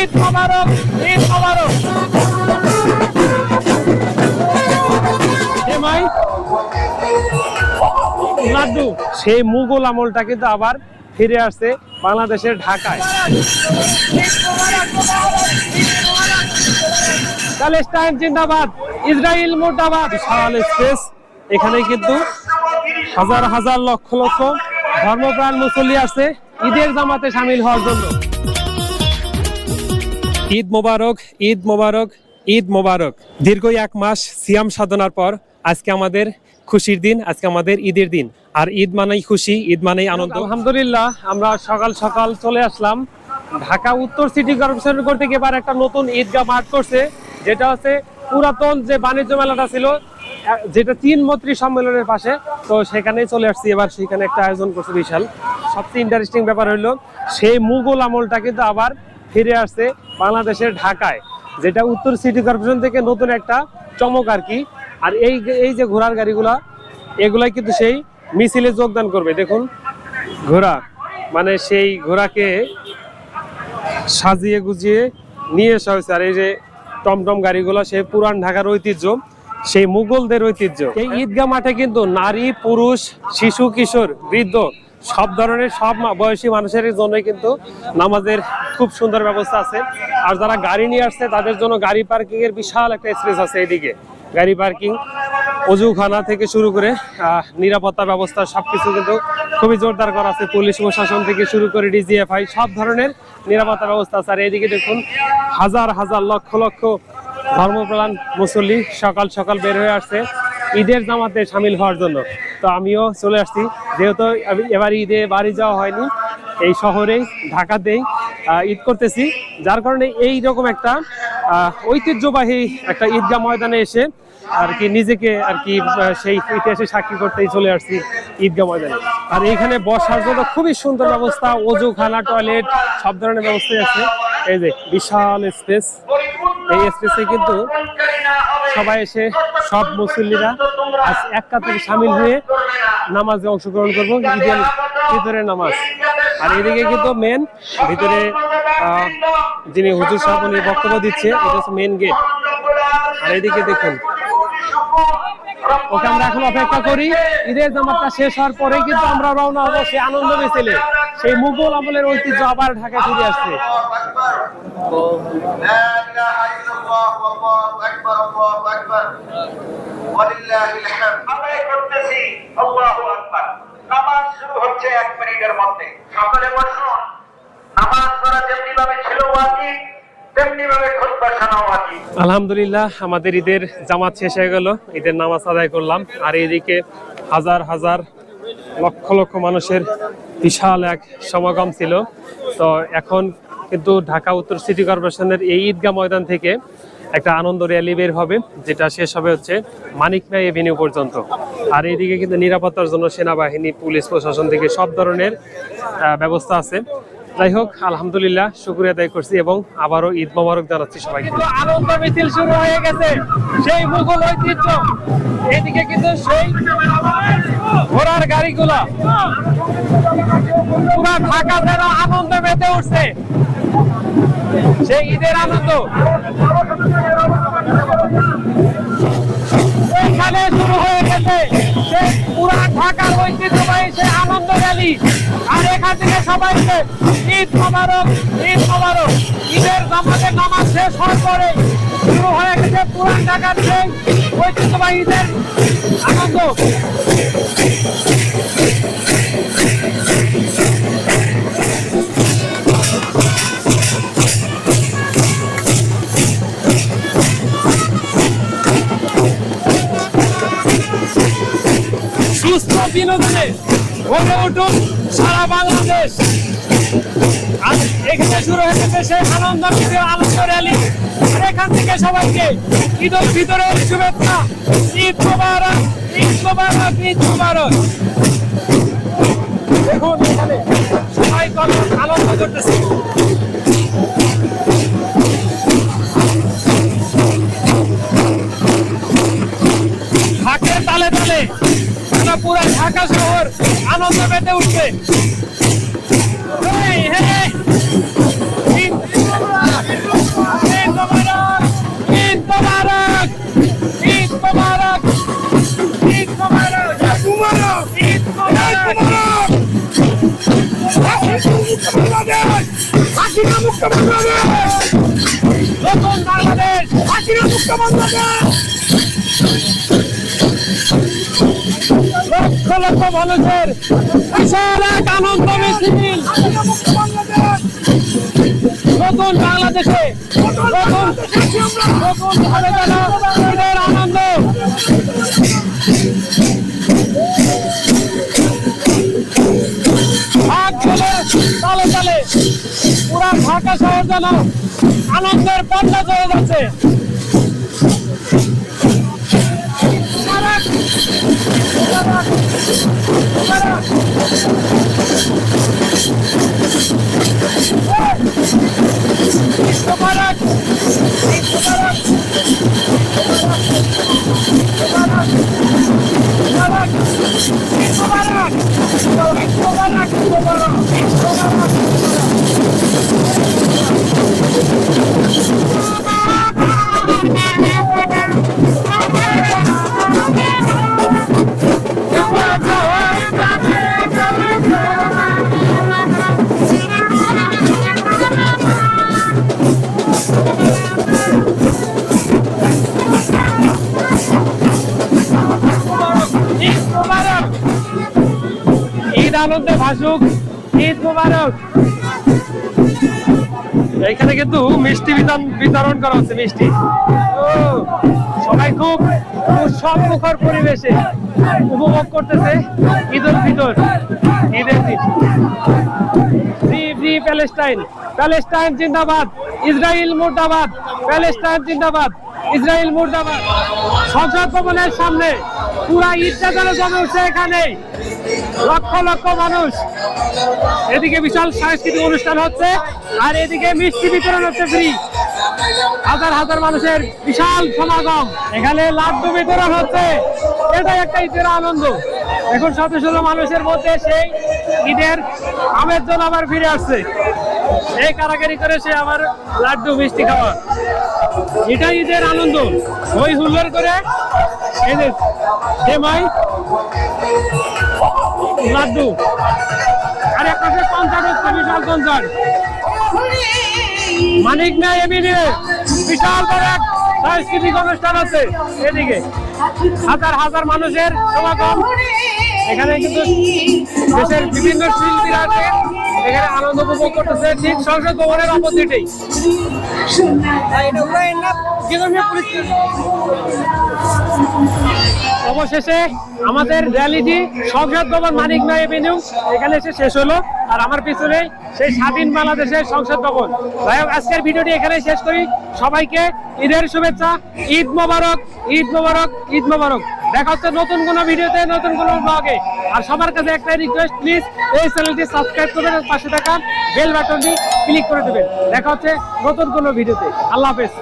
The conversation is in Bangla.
ঈদ মোবারক ঈদ মোবারক। লাড্ডু। সেই মুঘল আমলটা কিন্তু আবার ফিরে আসছে বাংলাদেশের ঢাকায়। প্যালেস্টাইন জিন্দাবাদ ইসরায়েল মুর্দাবাদ। বিশাল স্পেস এখানে কিন্তু হাজার হাজার লক্ষ লক্ষ ধর্মপ্রাণ মুসল্লি আসছে। ঈদের জামাতে সামিল হওয়ার জন্য। ঈদ মোবারক ঈদ মোবারক ঈদ মোবারক। দীর্ঘ এক মাস সিয়াম সাধনার পর আজকে আমাদের খুশির দিন, আজকে আমাদের ঈদের দিন। আর ঈদ মানেই খুশি, ঈদ মানেই আনন্দ। আলহামদুলিল্লাহ, আমরা সকাল সকাল চলে আসলাম। ঢাকা উত্তর সিটি কর্পোরেশন করতে গিয়ে এবার একটা নতুন ঈদগাহ মাঠ করছে, যেটা হচ্ছে পুরাতন যে বাণিজ্য মেলাটা ছিল, যেটা তিন মন্ত্রী সম্মেলনের পাশে। তো সেখানেই চলে আসছি এবার, সেখানে একটা আয়োজন করছে বিশাল। সবচেয়ে ইন্টারেস্টিং ব্যাপার হলো, সেই মুঘল আমলটা কিন্তু আবার ফিরে আসছে বাংলাদেশের ঢাকায়, যেটা উত্তর সিটি কর্পোরেশন থেকে নতুন একটা চমক আর কি। আর এই এই যে ঘোড়ার গাড়িগুলা, এগুলাই কিন্তু সেই মিছিলে যোগদান করবে। দেখুন, ঘোড়া মানে সেই ঘোড়াকে সাজিয়ে গুজিয়ে নিয়ে আসা হয়েছে। আর এই যে টমটম গাড়িগুলো, সেই পুরান ঢাকার ঐতিহ্য, সেই মুঘলদের ঐতিহ্য। এই ঈদগাহ মাঠে কিন্তু নারী, পুরুষ, শিশু, কিশোর, বৃদ্ধ সব ধরনের, সব বয়সী মানুষের জন্য কিন্তু নামাজের খুব সুন্দর ব্যবস্থা আছে। আর যারা গাড়ি নিয়ে আসছে, তাদের জন্য গাড়ি পার্কিং এর বিশাল একটা স্পেস আছে এদিকে গাড়ি পার্কিং, অজুখানা থেকে শুরু করে নিরাপত্তা ব্যবস্থা, সবকিছু কিন্তু খুবই জোরদার করা আছে। পুলিশ প্রশাসন থেকে শুরু করে ডিজিএফআই সব ধরনের নিরাপত্তা ব্যবস্থা আছে। আর এদিকে দেখুন, হাজার হাজার লক্ষ লক্ষ ধর্মপ্রাণ মুসল্লি সকাল সকাল বের হয়ে আসছে। ঈদের জামাতে সামিল হওয়ার জন্য। তো আমিও চলে আসছি। যেহেতু এবার ঈদে বাড়ি যাওয়া হয়নি, এই শহরেই ঢাকাতেই ঈদ করতেছি। যার কারণে এই রকম একটা ঐতিহ্যবাহী একটা ঈদগাহ ময়দানে এসে আর কি নিজেকে আর কি সেই ইতিহাসে সাক্ষী করতেই চলে আসছি ঈদগাহ ময়দানে। আর এখানে বসার জন্য খুবই সুন্দর ব্যবস্থা অজু অজুখানা, টয়লেট, সব ধরনের ব্যবস্থাই আছে। এই যে বিশাল স্পেস এই স্পেসে কিন্তু সবাই এসে, সব মুসল্লিরা আজ এক কাতারে সামিল হয়ে নামাজে অংশগ্রহণ করব, ঈদের ভিতরে নামাজ। আর এদিকে কিন্তু মেন ভিতরে যিনি হুজুর সাহেব, উনি বক্তব্য দিচ্ছে, এটা হচ্ছে মেন গেট আর এদিকে দেখুন, ওকে আমরা এখন অপেক্ষা করি, ঈদের জামাতটা শেষ হওয়ার পরেই কিন্তু আমরা রওনা হব সে আনন্দ মিছিলে সেই মুঘল আমলের ঐতিহ্য আবার ঢাকা ফিরে আসছে। আলহামদুলিল্লাহ আমাদের ঈদের জামাত শেষ হয়ে গেল। ঈদের নামাজ আদায় করলাম। আর এদিকে হাজার হাজার লক্ষ লক্ষ মানুষের বিশাল এক সমাগম ছিল। তো এখন কিন্তু ঢাকা উত্তর সিটি কর্পোরেশনের এই ঈদগাহ ময়দান থেকে একটা আনন্দ র্যালি বের হবে, যেটা শেষ হবে হচ্ছে মানিক ভাই এভিনিউ পর্যন্ত। আর এইদিকে কিন্তু নিরাপত্তার জন্য সেনাবাহিনী, পুলিশ প্রশাসন থেকে সব ধরনের ব্যবস্থা আছে। যাই হোক, আলহামদুলিল্লাহ, শুক্রিয়া আদায় করছি এবং আবারও ঈদ মোবারক জানাচ্ছি সবাইকে। আনন্দ মিছিল শুরু হয়ে গেছে, সেই মুঘল ঐতিহ্য। এদিকে কিন্তু সেই ঘোড়ার গাড়িগুলা। পুরা ঢাকা যেন আনন্দ মেতে উঠছে। সেই ঈদের আনন্দ। এখানে শুরু হয়ে গেছে, সেই পুরা ঢাকার ঐতিহ্যবাহী সেই আনন্দ র্যালি আর এখান থেকে সবাইকে ঈদ মোবারক ঈদ মোবারক। ঈদের জামাতের নামাজ শেষ হওয়ার পরে শুরু হয়ে গেছে পুরান ঢাকার সেই ঐতিহ্যবাহী ঈদের আনন্দ। বিনোদনে ভরে উঠুন সারা বাংলাদেশ। আজ এখানে শুরু হয়েছে সেই আনন্দ আনন্দ র্যালি। এখান থেকে সবাইকে ঈদ উল ফিতরের শুভেচ্ছা। ঈদ মোবারক ঈদ মোবারক ঈদ মোবারক। দেখুন এখানে সবাই কত আনন্দ করতেছে। পুরো ঢাকা শহর আনন্দ পেতে উঠবে। হাসিনা মুক্ত বাংলাদেশ। নতুন বাংলাদেশ। হাসিনা মুক্ত বাংলাদেশ। লক্ষ লক্ষ মানুষের বিশাল এক আনন্দ মিছিল। নতুন বাংলাদেশে, নতুন নতুন ভাবে আনন্দ। চলে আনন্দের পর্দা চলে যাচ্ছে। মোবারক মোবারক আনন্দে ভাসুক, ঈদ মোবারক। এখানে কিন্তু মিষ্টি বিতরণ বিতরণ করা হচ্ছে, মিষ্টি। সবাই খুব উৎসব মুখর পরিবেশে উপভোগ করতেছে ঈদ উল ফিতর ঈদের দিন। Free free Palestine. প্যালেস্টাইন জিন্দাবাদ ইসরায়েল মুর্দাবাদ, প্যালেস্টাইন জিন্দাবাদ। ইসরায়েল মুর্দাবাদ। সংসদ ভবনের সামনে পুরা ঈদটা যেন জমে উঠছে এখানে লক্ষ লক্ষ মানুষ। এদিকে বিশাল সাংস্কৃতিক অনুষ্ঠান হচ্ছে আর এদিকে মিষ্টি বিতরণ হচ্ছে ফ্রি হাজার হাজার মানুষের বিশাল সমাগম। এখানে লাড্ডু বিতরণ হচ্ছে। এটাই একটা ঈদের আনন্দ। এখন শত শত মানুষের মধ্যে সেই ঈদের আমের জন্য আবার ফিরে আসছে। এই কারাগারি করে সে আবার লাড্ডু, মিষ্টি খাওয়া। এটাই ঈদের আনন্দ। ওই হুল্লোড় করে লাড্ডু। আর এক পাশে কনসার্ট হচ্ছে, বিশাল কনসার্ট মানিক না এমনি বিশাল বড় এক সাংস্কৃতিক অনুষ্ঠান আছে এদিকে। হাজার হাজার মানুষের সমাগম। এখানে কিন্তু দেশের বিভিন্ন শিল্পীরা আছে। এখানে আনন্দ উপভোগ করতেছে, ঠিক সংসদ ভবনের অপোজিটেই। অবশেষে আমাদের র্যালিটি সংসদ ভবন মানিক নয় এভিনিউ, এখানে এসে শেষ হলো। আর আমার পিছনে সেই স্বাধীন বাংলাদেশের সংসদ ভবন। যাই হোক আজকের ভিডিওটি এখানে শেষ করি। সবাইকে ঈদের শুভেচ্ছা, ঈদ মোবারক ঈদ মোবারক ঈদ মোবারক। দেখা হচ্ছে নতুন কোনো ভিডিওতে, নতুন কোনো ব্লগে আর সবার কাছে একটাই রিকোয়েস্ট প্লিজ এই চ্যানেলটি সাবস্ক্রাইব করবেন পাশে থাকা বেল বাটনটি ক্লিক করে দেবেন। দেখা হচ্ছে নতুন কোনো ভিডিওতে। আল্লাহ হাফেজ।